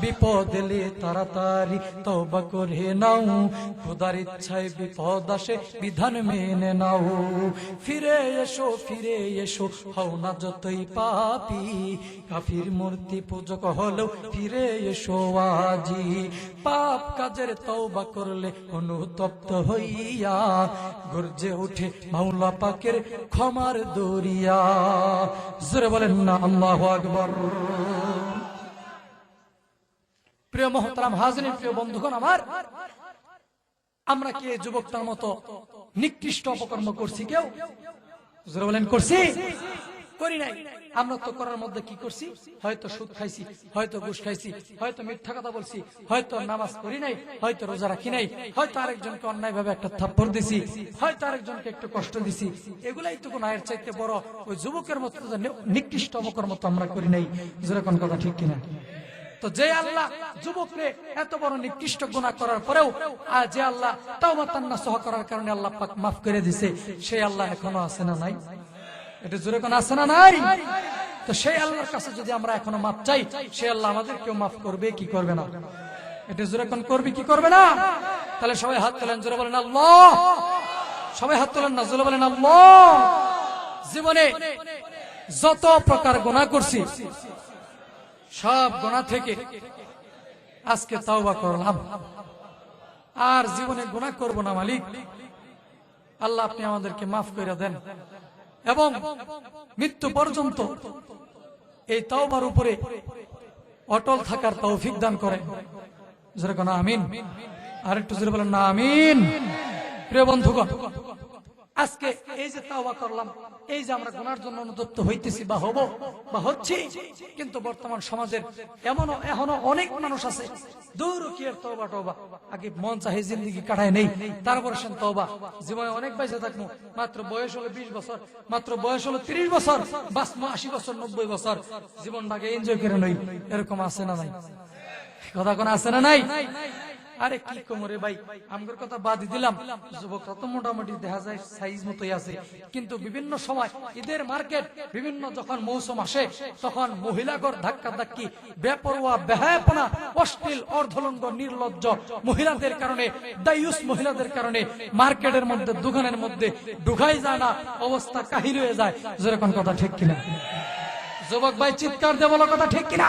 বিপদ এলে তাড়াতাড়ি তওবা করে নাও। খোদার ইচ্ছায় বিপদ আসে, বিধান মেনে নাও। ফিরে এসো ফিরে এসো, হও না যতই পাপি। কাফির মূর্তি পূজক হলেও ফিরে এসো আজি। পাপ কাজের তওবা করলে অনুতপ্ত হইয়া, গর্জে উঠে মাওলা পাকের ক্ষমার দরিয়া। জোরে বলেন না, আল্লাহু আকবার। প্রিয় মহতারাম হাজরিন, প্রিয় বন্ধুগণ, আমার। আমরা কি যুবকটার মতো নিকৃষ্ট অপকর্ম করছি কেউ? বলেন, করছি? করি নাই। আমরা তো করার মধ্যে কি করছি? হয়তো সুদ খাইছি, হয়তো ঘুষ খাইছি, হয়তো মিথ্যা কথা বলছি, হয়তো নামাজ পড়ি নাই, হয়তো রোজা রাখি নাই, হয়তো আরেকজনকে অন্যায় ভাবে একটা থাপ্পড় দিছি, হয়তো আরেকজনকে একটু কষ্ট দিছি। এগুলাই তো নায়ের চাইতে বড় ওই যুবকের মতো নিকৃষ্ট অপকর্ম তো আমরা করি নাই। যেরকম কথা ঠিক কিনা? তো যে আল্লাহ যুবকরে এত বড় নিকৃষ্ট গুণা করার পরেও, আর যে আল্লাহ তাও তান্না সহ করার কারণে আল্লাহ পাক মাফ করে দিছে, সেই আল্লাহ এখনও আছে না নাই? এটা জোরে কোন আছে না নাই? তো সেই আল্লাহর কাছে যদি আমরা এখনও মাপ চাই, সেই আল্লাহ আমাদের কেউ মাফ করবে, কি করবে না? এটা জোরে কোন করবে, কি করবে না? তাহলে সবাই হাত তোলেন, জোরে বলেন আল্লাহ। সবাই হাত তোলেন না, জোরে বলেন আল্লাহ। জীবনে যত প্রকার গুণা করছি সব গোনা থেকে আজকে তাওবা করলাম। আর জীবনে গুনাহ করব না মালিক। আল্লাহ আপনি আমাদেরকে মাফ করে দেন। এবং মৃত্যু পর্যন্ত এই তাওবার উপরে অটল থাকার তৌফিক দান করেন। যেরকম আমিন। আর একটু বলেন, না, আমিন। প্রিয় বন্ধুগণ আজকে এই যে তাওবা করলাম, এই যে আমরা গুনার জন্য অনুতপ্ত হইতেছি, বা হব, বা হচ্ছি, কিন্তু বর্তমান সমাজের এমন এখনও অনেক মানুষ আছে কি আর মন কাটায় নেই, তারপর সেন অনেক মাত্র বয়স বছর, মাত্র বয়স তিরিশ বছর আশি বছর, নব্বই বছর, জীবনটাকে এনজয় করে এরকম আছে না নাই? কথা কোন আছে না নাই? আরে কি কোমরে ভাই? আমগর কথা বাদ দিলাম। যুবকরা তো মোটামুটি দেখা যায় সাইজ মতোই আছে। কিন্তু বিভিন্ন সময় ঈদের মার্কেট, বিভিন্ন যখন মৌসুম আসে, তখন মহিলাগর ধাক্কা ধাক্কি বেপরোয়া, বেহায়াপনা, অশ্লীল, অর্ধলঙ্গ, নির্লজ্জ মহিলাদের কারণে, দায়ুস মহিলাদের কারণে মার্কেটের মধ্যে, দোকানের মধ্যে ঢুকাই যায় না, অবস্থা কাহিল হয়ে যায়। যেরকম কথা ঠিক কিনা। যুবক ভাই, চিৎকার দিয়ে বলো কথা ঠিক কিনা?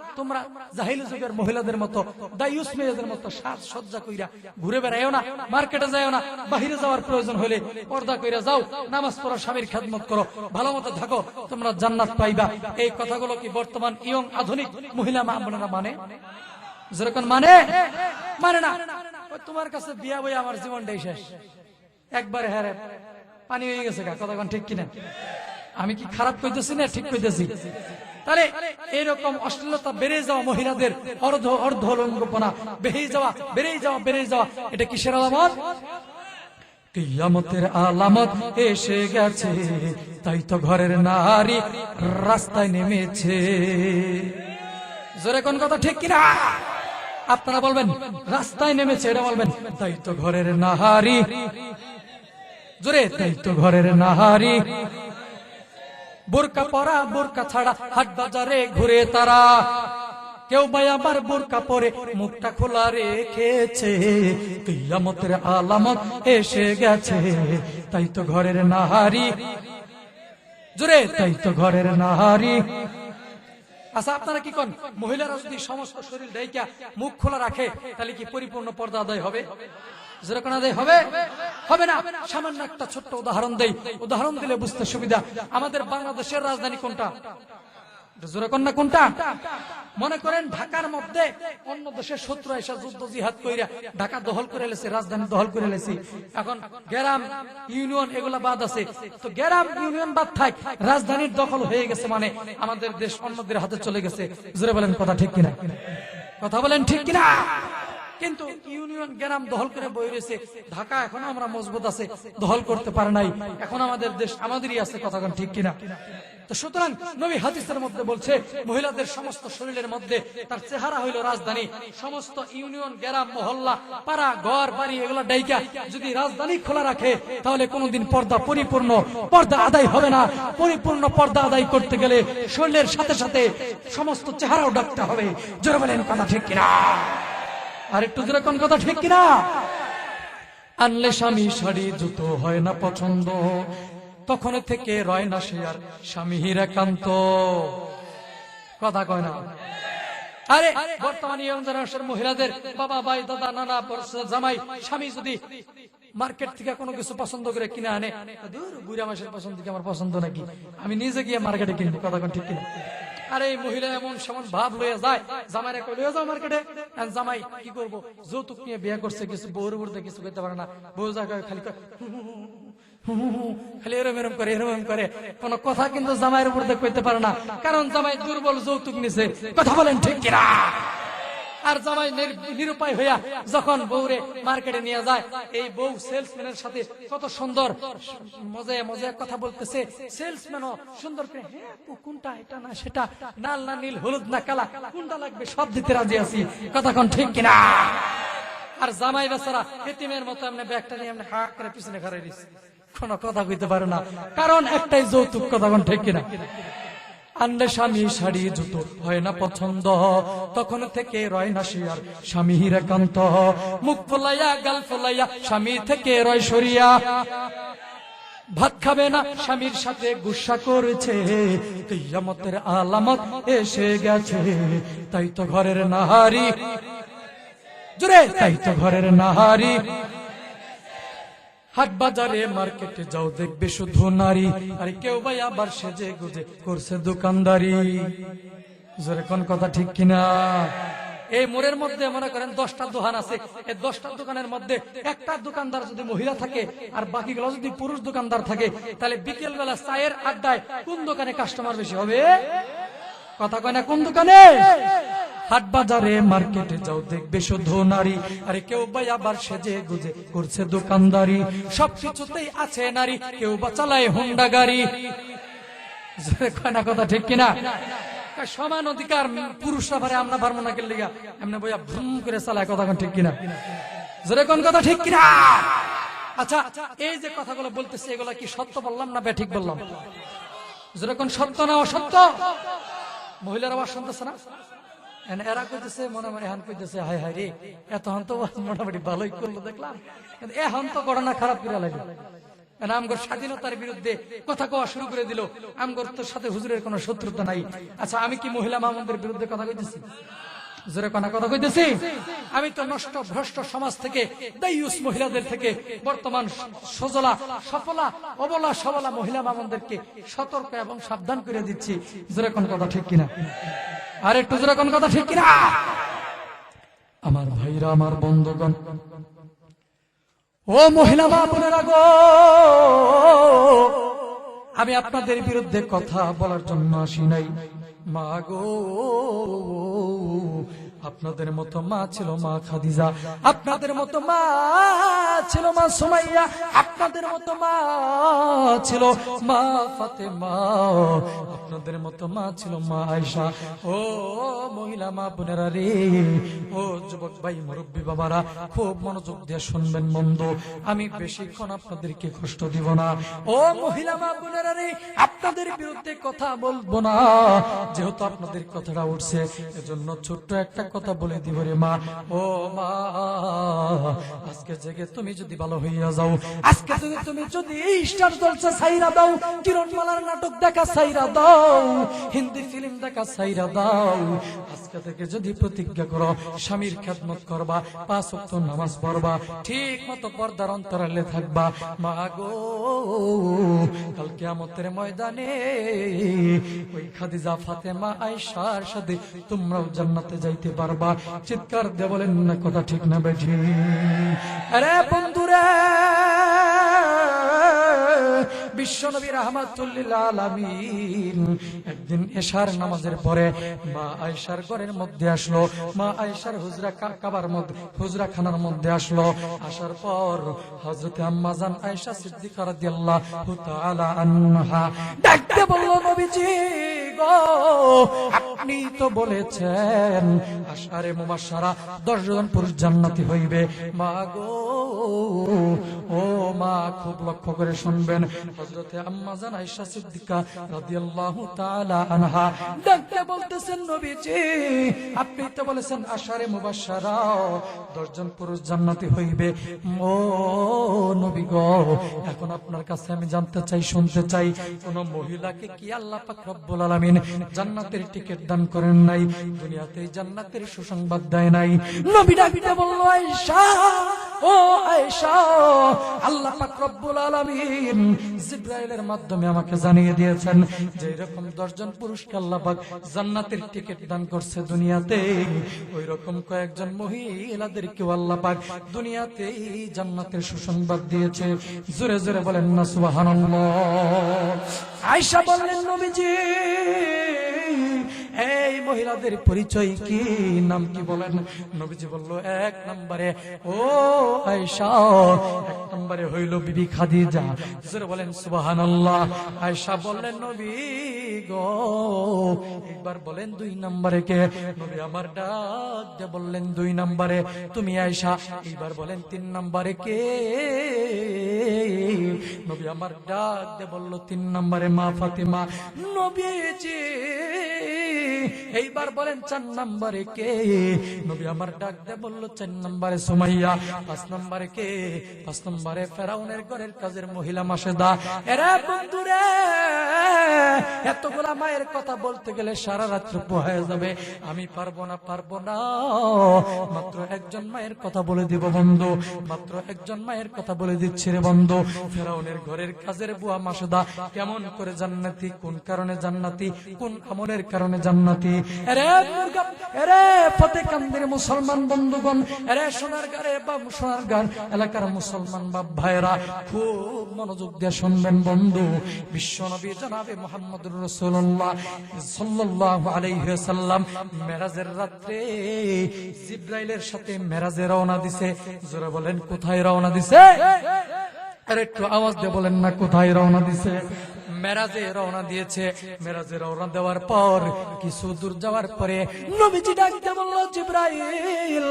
তোমরা জাহিলি যুগের মহিলাদের মতো, দায়ুস মেয়েদের মতো সাজ সজ্জা কইরা ঘুরে বেড়াইও না, মার্কেটে যাও না, বাহিরে যাওয়ার প্রয়োজন হলে পর্দা কইরা যাও, নামাজ পড়ো স্বামীর খেদমত করো, ভালো মতো থাকো, তোমরা জান্নাত পাইবা। এই কথাগুলো কি বর্তমান ইয়ং আধুনিক মহিলা মা মানে? যেরকম মানে? মানে না। তোমার কাছে বিয়া বই আমার জীবনটাই শেষ। একবারে হ্যারে পানি হয়ে গেছে কথা ঠিক কিনা? আমি কি খারাপ কইতেছি না ঠিক কইতেছি? তাহলে এরকম অশ্লীলতা বেড়ে যাওয়া মহিলাদের অর্ধ অর্ধ লঙ্গপনা বেড়ে যাওয়া বেড়ে যাওয়া বেড়ে যাওয়া, এটা কিসের আলামত? কিয়ামতের আলামত এসে গেছে, তাই তো ঘরের নারী রাস্তায় নেমেছে। জোরে কোন কথা ঠিক কিনা? আপনারা বলবেন, রাস্তায় নেমেছে, এটা বলবেন, তাই তো ঘরের নাহারি জোরে, তাই তো ঘরের নাহারি বোরকা পরা, বোরকা ছাড়া হাট বাজারে ঘুরে তারা। কেউ ভাই আমার বোরকা পরে মুখটা খোলা রেখেছে। কিয়ামতের আলামত এসে গেছে, তাই তো ঘরের নাহারি। জোরে, তাই তো ঘরের নাহারি। আচ্ছা আপনারা কি কন? মহিলারা যদি সমস্ত শরীর ডাইকা মুখ খোলা রাখে, তাহলে কি পরিপূর্ণ পর্দা আদায় হবে? যেরকম হবে? হবে না। সামান্য একটা ছোট্ট উদাহরণ দেই। উদাহরণ দিলে বুঝতে সুবিধা। আমাদের বাংলাদেশের রাজধানী কোনটা? যেরকম কোনটা? মনে করেন ঢাকার মধ্যে অন্য দেশের শত্রু এসে যুদ্ধ জিহাদ কইরা ঢাকা দখল করে লেছে, রাজধানী দখল করে লেছে। এখন গ্রাম, ইউনিয়ন এগুলা বাদ আছে। তো গ্রাম, ইউনিয়ন বাদ থাক, রাজধানীর দখল হয়ে গেছে মানে আমাদের দেশ অন্যদের হাতে চলে গেছে। জোরে বলেন কথা ঠিক কিনা? কথা বলেন ঠিক কিনা? কিন্তু ইউনিয়ন গ্রাম দখল করে বই রয়েছে। ঢাকা এখনও আমরা মজবুত আছে, দখল করতে পারে নাই। এখন আমাদের দেশ আমাদেরই আছে কথাখন ঠিক কিনা? সুতরাং নবী হাদিসের মধ্যে বলছে, মহিলাদের সমস্ত শরীরের মধ্যে তার চেহারা হইল রাজধানী। সমস্ত ইউনিয়ন, গ্রাম, মহল্লা, পাড়া বাড়ি, এগুলো ডাইকা যদি রাজধানী খোলা রাখে, তাহলে কোনোদিন পর্দা পরিপূর্ণ, পর্দা আদায় হবে না। পরিপূর্ণ পর্দা আদায় করতে গেলে শরীরের সাথে সাথে সমস্ত চেহারাও ডাকতে হবে। জোরে বলেন কথা ঠিক কিনা? আর একটু জোরে কোন কথা ঠিক কিনা? আনলে স্বামী শাড়ি, জুতো হয় না পছন্দ। তখন থেকে রয় না সে আর স্বামী একান্ত। কথা কয় না। আরে মহিলাদের বাবা, ভাই, দাদা, নানা জামাই, স্বামী যদি মার্কেট থেকে কোনো কিছু পছন্দ করে কিনে আনে দূর মাসের পছন্দ কি আমার পছন্দ নাকি? আমি নিজে গিয়ে মার্কেটে কিনবো, কথা ঠিক কিনা? আরে এই মহিলা এমন সেমন ভাব লয়ে যায় জামাই রেখে লয়ে যাও মার্কেটে। জামাই, কি করব? যৌতুক নিয়ে বিয়ে করছে, কিছু বউর বুড়তে কিছু করতে পারে না। বউ জায়গায় খালি খালি এরম এরম করে এরম করে। কোন কথা কিন্তু জামাইয়ের উপর করতে পারে না। কারণ জামাই দুর্বল যৌতুক নিছে। কথা বলেন ঠিক কিনা? আর জামাই নির- নিরুপায় হইয়া যখন বউরে মার্কেটে নিয়ে যায়, এই বউ সেলসম্যানের সাথে কত সুন্দর মজায় মজায় কথা বলতেছে। সেলসম্যানও সুন্দর করে হ্যাঁ কোনটা? এটা না সেটা? লাল না নীল, হলুদ না কালা? কোনটা লাগবে? সব দিতে রাজি আছি। কথা কোন ঠিক কিনা? আর জামাই বেচারা এতিমের মতো এমনি ব্যাগটা নিয়ে এমনি হা করে পিছনে খারাই দিচ্ছে কোনো কথা কইতে পারে না। কারণ একটাই যৌতুক, কথা ঠিক কিনা? আনলে স্বামী শাড়ি, জুতো হয় না পছন্দ। তখন থেকে রয় না আর স্বামী একান্ত। মুখ ফোলাইয়া, গাল ফোলাইয়া স্বামী থেকে রয় সরিয়া। ভাত খাবে না স্বামীর সাথে গুসা করেছে। কিয়ামতের আলামত এসে গেছে। তাই তো ঘরের নাহারি। জুড়ে তাই তো ঘরের নাহারি। হাট বাজারে, মার্কেটে যাও, দেখবে শুধু নারী। আরে কেউ ভাই আবার সেজে গুজে করছে দোকানদারি। কোন কথা ঠিক কিনা? এই মোড়ের মধ্যে মনে করেন দশটা দোকান আছে। এই দশটা দোকানের মধ্যে একটা দোকানদার যদি মহিলা থাকে আর বাকি বাকিগুলো যদি পুরুষ দোকানদার থাকে, তাহলে বিকেল বেলা চায়ের আড্ডায় কোন দোকানে কাস্টমার বেশি হবে? কথা কয় না কোন দোকানে? হাট বাজারে মার্কেটে যাও, দেখবে শুধু নারী। আরে কেউ বা আবার সেজে গুজে করছে দোকানদারি। সব কিছুতেই আছে নারী, কেউ বা চালায় হুন্ডা গাড়ি। না কথা ঠিক কিনা? সমান অধিকার পুরুষরা পারে আমরা পারব না কেলিগা এমনি বইয়া ভ্রম করে চালায়, কথা ঠিক কিনা? জোরে কোন কথা ঠিক কিনা? আচ্ছা এই যে কথাগুলো বলতেছে, এগুলা কি সত্য বললাম না বে ঠিক বললাম যেরকম সত্য না অসত্য? মহিলার আবার শুনতেছে না? এরা কইতেছে, মনে মনে হান কইতেছে হাই হাই রে, এত হন তো মোটামুটি ভালোই করল, দেখলাম। এখন তো ঘটনা খারাপ করে লাগে আমগর স্বাধীনতার বিরুদ্ধে কথা কওয়া শুরু করে দিল। আমগর তোর সাথে হুজুরের কোনো শত্রুতা নাই। আচ্ছা আমি কি মহিলা মামুনদের বিরুদ্ধে কথা কইতেছি? জোরে কোনা কথা কইতেছি? আমি তো নষ্ট, ভ্রষ্ট সমাজ থেকে মহিলাদের থেকে, বর্তমান সজলা, সফলা, অবলা, সবলা মহিলা মামনদেরকে সতর্ক এবং সাবধান করে দিচ্ছি। জোরে কোন কথা ঠিক কিনা? আর একটু কোন কথা, ঠিক কিনা? আমার ভাইরা, আমার বন্ধুগণ। ও মহিলা মা বোনেরা গো, আমি আপনাদের বিরুদ্ধে কথা বলার জন্য আসি নাই। মা গো আপনাদের মতো মা ছিল মা খাদিজা, আপনাদের মতো মা ছিল মা সুমাইয়া, আপনাদের মতো মা ছিল মা ফাতেমা, আপনাদের মতো মা ছিল মা আয়সা ও মহিলা মা বোনেরা রে, ও যুবক ভাই, মুরব্বী বাবারা, খুব মনোযোগ দিয়ে শুনবেন মন্দ আমি বেশিক্ষণ আপনাদেরকে কষ্ট দিব না। ও মহিলা মা বোনেরা রে আপনাদের বিরুদ্ধে কথা বলব না। যেহেতু আপনাদের কথাটা উঠছে, এজন্য ছোট্ট একটা কথা বলে দিব রে মা। ও মা আজকে জেগে তুমি যদি ভালো হইয়া যাও আজকে যদি তুমি যদি স্টার জলসা সাইরা দাও, কিরণমালার নাটক দেখা সাইরা দাও, হিন্দি ফিল্ম দেখা সাইরা দাও, আজকে থেকে যদি প্রতিজ্ঞা করো, স্বামীর খেদমত করবা, পাঁচ ওয়াক্ত নামাজ পড়বা, ঠিক মতো পর্দার অন্তরালে থাকবা, মা গো কালকে আমতের ময়দানে ওই খাদিজা ফাতেমা আয়েশার সাথে তোমরাও জান্নাতে যাইতে পারবা। চিৎকার দিয়ে বলেন, না, কথা ঠিক না, বেঠি। আরে বন্ধুরে বিশ্ব নবী রহমাতুল্লিল আলামিন একদিন এশার নামাজের পরে মা ঘরের মধ্যে আসলো। মা হুজরা কাবার মধ্যে হুজরা খানার মধ্যে আসলো। আসার পর তাআলা আনহা ডাকতে বলল, নবীজি গো, আপনি তো বলেছেন আশারে মুবাশশারা 10 জন পুরুষ জান্নাতি হইবে। মা গো, ও মা, খুব লক্ষ্য করে শুনবেন। হযরতে আম্মা আয়েশা সিদ্দিকা রাদিয়াল্লাহু তাআলা আনহা ডাকতে বলতেছেন, নবীজি, আপনি তো বলেছেন আশারে মুবাশশারা 10 জন পুরুষ জান্নাতি হইবে। ও নবী গো, এখন আপনার কাছে আমি জানতে চাই, শুনতে চাই, কোন মহিলাকে কি আল্লাহ পাক রব্বুল আলামিন জান্নাতের টিকিট দান করেন নাই? দুনিয়াতে জান্নাতের সুসংবাদ দেয় নাই। নবী ডাকতে বলল, আয়েশা, ও আয়েশা, আল্লাহ পাক রব্বুল আলামিন জিব্রাইলের মাধ্যমে আমাকে জানিয়ে দিয়েছেন যে এরকম 10 জন পুরুষকে আল্লাপাক জান্নাতের টিকিট দান করছে দুনিয়াতে ওই রকম কয়েকজন মহিলাদেরকেও আল্লাপাক দুনিয়াতে জান্নাতের সুসংবাদ দিয়েছে। জোরে জোরে বলেন না সুবাহ আয়সা বললেন, নবীজি! এই মহিলাদের পরিচয় কি? নাম কি বলেন? নবীজি বলল, এক নম্বরে ও আয়েশা, এক নম্বরে হইল বিবি খাদিজা। জোরে বলেন, সুবহানাল্লাহ। আয়েশা বললেন, নবী গো, একবার বলেন দুই নম্বরে কে? নবী আমার ডাক দিয়ে বললেন, দুই নম্বরে। তুমি আয়েশা, এইবার বলেন তিন নম্বরে কে? নবী আমার ডাক দিয়ে বলল, তিন নম্বরে মা ফাতিমা। নবীজি এইবার বলেন চার নম্বরে কে? নবী আমার ডাক দিয়ে বলল, চার নম্বরে সুমাইয়া, পাঁচ নম্বরে কে? পাঁচ নম্বরে ফেরাউনের ঘরের কাজের মহিলা মাসেদা। এরা বন্ধুরে, এতগুলা মায়ের কথা বলতে গেলে সারা রাত্র পোহায় যাবে। আমি পারব না পারব না। মাত্র একজন মায়ের কথা বলে দিব বন্ধু। মাত্র একজন মায়ের কথা বলে দিচ্ছি রে বন্ধু। ফেরাউনের ঘরের কাজের বুয়া মাসেদা কেমন করে জান্নাতি, কোন কারণে জান্নাতি, কোন আমলের কারণে জান্নাতি? মুসলমান বন্ধুগণ, এরে বা এলাকার মুসলমান বাপ ভাইরা খুব মনোযোগ দিয়ে শুনবেন বন্ধু। জনাবে মেরাজের রাত্রে জিব্রাইলের সাথে মেরাজে রওনা দিছে। জোরে বলেন, কোথায় রওনা দিছে? আর একটু আওয়াজ দিয়ে বলেন না, কোথায় রওনা দিছে? মেরাজে রওনা দিয়েছে। মেরাজে রওনা দেওয়ার পর কিছু দূর যাওয়ার পরে নবীজি ডাকতে বলল, জিব্রাইল,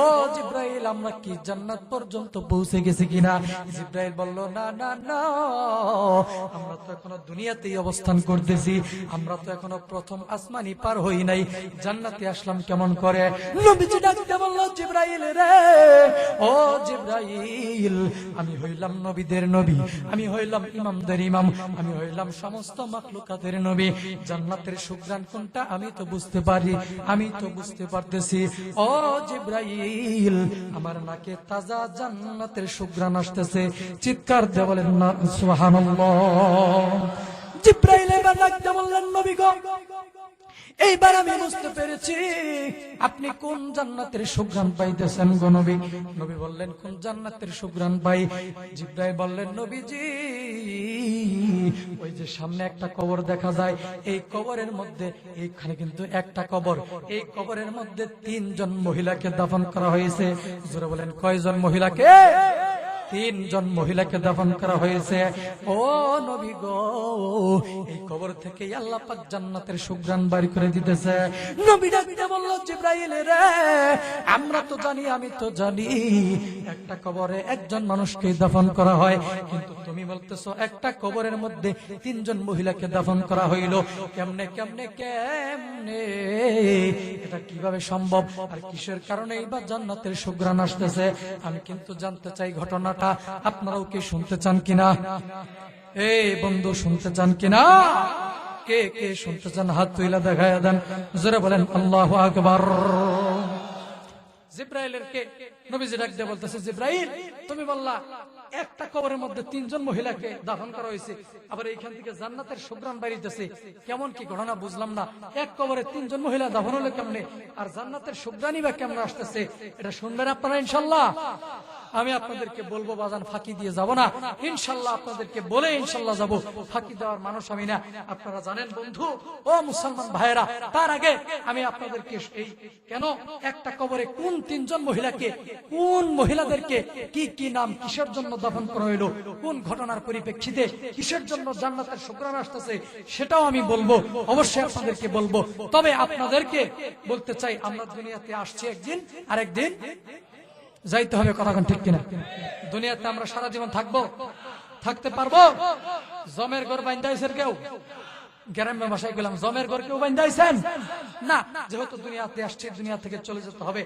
ও জিব্রাইল, আমরা কি জান্নাত পর্যন্ত পৌঁছে গেছি কিনা? জিব্রাইল বলল, না না না, আমরা তো এখনও দুনিয়াতেই অবস্থান করতেছি। আমরা তো এখনও প্রথম আসমানি পার হই নাই। জান্নাতে আসলাম কেমন করে? নবীজি ডাকতে বলল, জিব্রাইল রে, ও জিব্রাইল, আমি হইলাম নবীদের নবী, আমি হইলাম ইমামদের ইমাম, আমি হইলাম সমস্ত মাকলুকাতের নবী। জান্নাতের সুগ্রাণ কোনটা আমি তো বুঝতে পারি, আমি তো বুঝতে পারতেছি। ও জিব্রাইল, আমার নাকে তাজা জান্নাতের সুগ্রাণ আসতেছে। চিৎকার দিয়ে বলেন, না, সুবহানাল্লাহ। জিব্রাইল এবার ডাকতে বললেন, নবী গো, এইবার আমি বুঝতে পেরেছি, আপনি কোন জান্নাতের সুগ্রাণ পাইতেছেন গো নবী? নবী বললেন, কোন জান্নাতের সুগ্রাণ পাই? জিব্রাইল বললেন, নবীজি ওই যে সামনে একটা কবর দেখা যায়, এই কবরের মধ্যে এইখানে কিন্তু একটা কবর। এই কবরের মধ্যে তিনজন মহিলাকে দাফন করা হয়েছে। জোরে বলেন, কয়জন মহিলাকে? তিনজন মহিলাকে দাফন করা হয়েছে। ও নবী গো, এই কবর থেকে আল্লাহ পাক জান্নাতের সুগ্রাণ বাড়ি করে দিতেছে। নবী ডাকতে বলল, জিব্রাইল রে, আমরা তো জানি, আমি তো জানি, একটা কবরে একজন মানুষকে দাফন করা হয়। কিন্তু তুমি বলতেছো, একটা কবরের মধ্যে তিনজন মহিলাকে দাফন করা হইল। কেমনে কেমনে কেমনে? এটা কীভাবে সম্ভব? আর কিসের কারণে বা জান্নাতের সুগ্রাণ আসতেছে? আমি কিন্তু জানতে চাই ঘটনাটা আপনারাও কি শুনতে চান কিনা? এই বন্ধু, শুনতে চান কিনা? কে কে শুনতে চান? হাত তুইলা দেখায় দেন। জোরে বলেন, আল্লাহ আকবার। একটা কবরের মধ্যে তিনজন মহিলাকে দাফন করা হয়েছে। আবার এইখান থেকে জান্নাতের কেমন কি ঘটনা বুঝলাম না। এক কবরে তিনজন মহিলা দাফন হলো কেমনে? আর জান্নাতের সুগ্রানি বা কেমন আসতেছে? এটা শুনবেন আপনারা ইনশাল্লাহ? আমি আপনাদেরকে বলব, বাজান, ফাঁকি দিয়ে যাব না। ইনশাল্লাহ আপনাদেরকে বলে ইনশাল্লাহ যাব। ফাঁকি দেওয়ার মানুষ আমি না। আপনারা জানেন, বন্ধু, ও মুসলমান ভাইয়েরা, তার আগে আমি আপনাদেরকে এই কেন একটা কবরে কোন তিনজন মহিলাকে, কোন মহিলাদেরকে, কি কি নাম কিসের জন্য দফন করা হইল, কোন ঘটনার পরিপ্রেক্ষিতে কিসের জন্য জান্নাতের শুক্রান আসতেছে, সেটাও আমি বলব, অবশ্যই আপনাদেরকে বলব। তবে আপনাদেরকে বলতে চাই, আমরা দুনিয়াতে আসছি একদিন আর একদিন যাইতে হবে কথা ঠিক কিনা? দুনিয়াতে আমরা সারা জীবন থাকব? থাকতে পারব? জমের ঘর বাইন্দাইছেন কেউ? গ্রামের ভাষায় গেলাম, জমের ঘর কেউ বাইন্দাইছেন না, যেহেতু দুনিয়াতে আসছে, দুনিয়া থেকে চলে যেতে হবে।